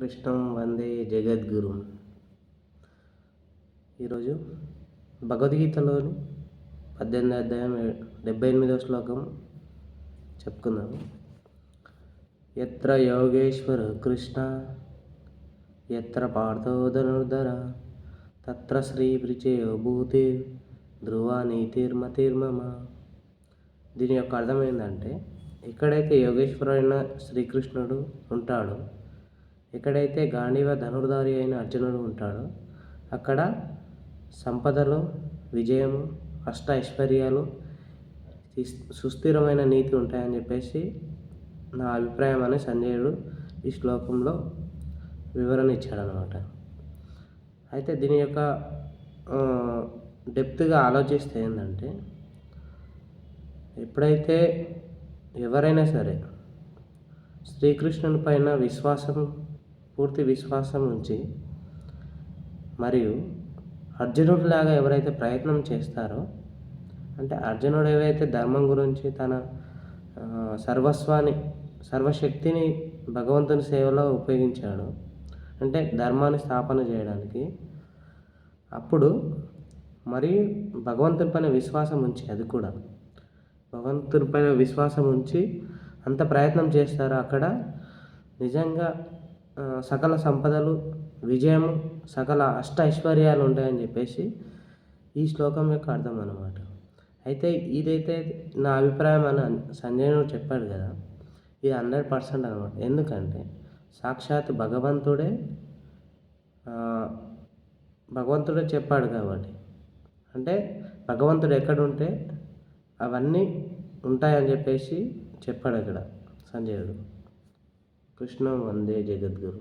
కృష్ణం వందే జగద్గురు. ఈరోజు భగవద్గీతలోని పద్దెనిమిది అధ్యాయం డెబ్బై ఎనిమిదవ శ్లోకం చెప్పుకుందాము. ఎత్ర యోగేశ్వర కృష్ణ ఎత్ర పార్థోధనుర్ధర తత్ర శ్రీ విజయో భూతి ధ్రువ నీతిర్మతిర్మమ. దీని యొక్క అర్థం ఏంటంటే ఎక్కడైతే యోగేశ్వరైన శ్రీకృష్ణుడు ఉంటాడో ఎక్కడైతే గాంధీవ ధనుర్ధారి అయిన అర్జునుడు ఉంటాడో అక్కడ సంపదలు విజయము అష్ట ఐశ్వర్యాలు సుస్థిరమైన నీతి ఉంటాయని చెప్పేసి నా అభిప్రాయం అని సంజయుడు ఈ శ్లోకంలో వివరణ ఇచ్చాడనమాట అయితే దీని యొక్క డెప్త్గా ఆలోచిస్తే ఏంటంటే ఎప్పుడైతే ఎవరైనా సరే శ్రీకృష్ణుని పైన విశ్వాసం పూర్తి విశ్వాసం ఉంచి మరియు అర్జునుడిలాగా ఎవరైతే ప్రయత్నం చేస్తారో అంటే అర్జునుడు ఏవైతే ధర్మం గురించి తన సర్వస్వాన్ని సర్వశక్తిని భగవంతుని సేవలో ఉపయోగించాడు అంటే ధర్మాన్ని స్థాపన చేయడానికి అప్పుడు మరి భగవంతుని పైన విశ్వాసం ఉంచి అది కూడా భగవంతుని పైన విశ్వాసం ఉంచి అంత ప్రయత్నం చేస్తారు అక్కడ నిజంగా సకల సంపదలు విజయం సకల అష్ట ఐశ్వర్యాలు ఉంటాయని చెప్పేసి ఈ శ్లోకం యొక్క అర్థం అన్నమాట. అయితే ఇదైతే నా అభిప్రాయం అని సంజయుడు చెప్పాడు కదా ఇది హండ్రెడ్ పర్సెంట్ అనమాట ఎందుకంటే సాక్షాత్ భగవంతుడే భగవంతుడే చెప్పాడు కాబట్టి. అంటే భగవంతుడు ఎక్కడుంటే అవన్నీ ఉంటాయని చెప్పేసి చెప్పాడు అక్కడ సంజయుడు ешно андадедгор